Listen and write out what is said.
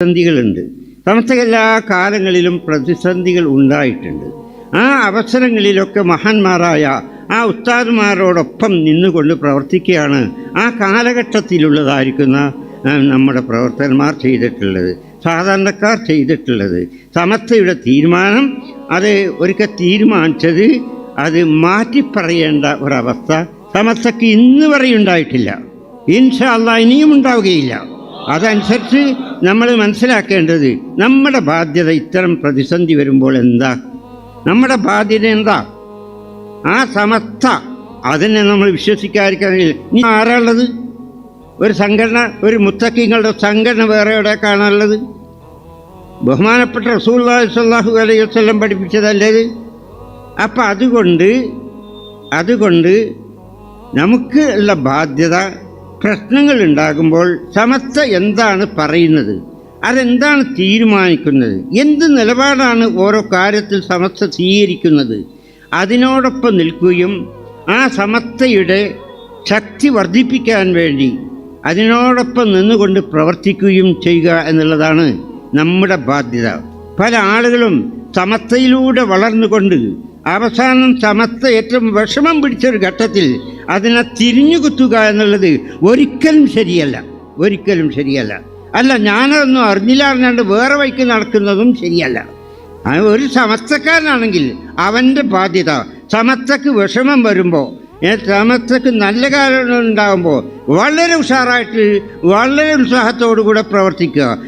പ്രതിസന്ധികളുണ്ട്. സമസ്ത എല്ലാ കാലങ്ങളിലും പ്രതിസന്ധികൾ ഉണ്ടായിട്ടുണ്ട്. ആ അവസരങ്ങളിലൊക്കെ മഹാന്മാരായ ആ ഉസ്താദ്മാരോടൊപ്പം നിന്നുകൊണ്ട് പ്രവർത്തിക്കുകയാണ് ആ കാലഘട്ടത്തിലുള്ളതായിരിക്കുന്ന നമ്മുടെ പ്രവർത്തകന്മാർ ചെയ്തിട്ടുള്ളത് സാധാരണക്കാർ ചെയ്തിട്ടുള്ളത്. സമസ്തയുടെ തീരുമാനം അത് ഒരിക്കൽ തീരുമാനിച്ചത് അത് മാറ്റിപ്പറയേണ്ട ഒരവസ്ഥ സമസ്തക്ക് ഇന്ന് വരെ ഉണ്ടായിട്ടില്ല. ഇൻഷാ അല്ലാ ഇനിയും ഉണ്ടാവുകയില്ല. അതനുസരിച്ച് നമ്മൾ മനസ്സിലാക്കേണ്ടത് നമ്മുടെ ബാധ്യത ഇത്തരം പ്രതിസന്ധി വരുമ്പോൾ എന്താ? നമ്മുടെ ബാധ്യത എന്താ? ആ സമസ്ത അതിനെ നമ്മൾ വിശ്വസിക്കാതിരിക്കണമെങ്കിൽ ഇനി ആരാളുള്ളത് ഒരു സംഘടന ഒരു മുത്തക്കിങ്ങളുടെ സംഘടന വേറെ എവിടെ കാണാനുള്ളത് ബഹുമാനപ്പെട്ട റസൂൽ സല്ലാഹു അലൈഹി വസ്ലം പഠിപ്പിച്ചതല്ലേ അപ്പം അതുകൊണ്ട് അതുകൊണ്ട് നമുക്ക് ഉള്ള ബാധ്യത പ്രശ്നങ്ങൾ ഉണ്ടാകുമ്പോൾ സമസ്ത എന്താണ് പറയുന്നത്? അതെന്താണ് തീരുമാനിക്കുന്നത്? എന്ത് നിലപാടാണ് ഓരോ കാര്യത്തിൽ സമസ്ത സ്വീകരിക്കുന്നത്? അതിനോടൊപ്പം നിൽക്കുകയും ആ സമസ്തയുടെ ശക്തി വർദ്ധിപ്പിക്കാൻ വേണ്ടി അതിനോടൊപ്പം നിന്നുകൊണ്ട് പ്രവർത്തിക്കുകയും ചെയ്യുക എന്നുള്ളതാണ് നമ്മുടെ ബാധ്യത. പല ആളുകളും സമസ്തയിലൂടെ വളർന്നുകൊണ്ട് അവസാനം സമസ്ത ഏറ്റവും വിഷമം പിടിച്ചൊരു ഘട്ടത്തിൽ അതിനെ തിരിഞ്ഞു കുത്തുക എന്നുള്ളത് ഒരിക്കലും ശരിയല്ല. ഒരിക്കലും ശരിയല്ല. അല്ല ഞാനതൊന്നും അറിഞ്ഞില്ല അറിഞ്ഞാണ്ട് വേറെ വഴിക്ക് നടക്കുന്നതും ശരിയല്ല. ഒരു സമസ്തക്കാരനാണെങ്കിൽ അവന്റെ ബാധ്യത സമസ്തക്ക് വിഷമം വരുമ്പോൾ സമസ്തക്ക് നല്ല കാര്യങ്ങൾ ഉണ്ടാകുമ്പോൾ വളരെ ഉഷാറായിട്ട് വളരെ ഉത്സാഹത്തോടു കൂടെ പ്രവർത്തിക്കുക.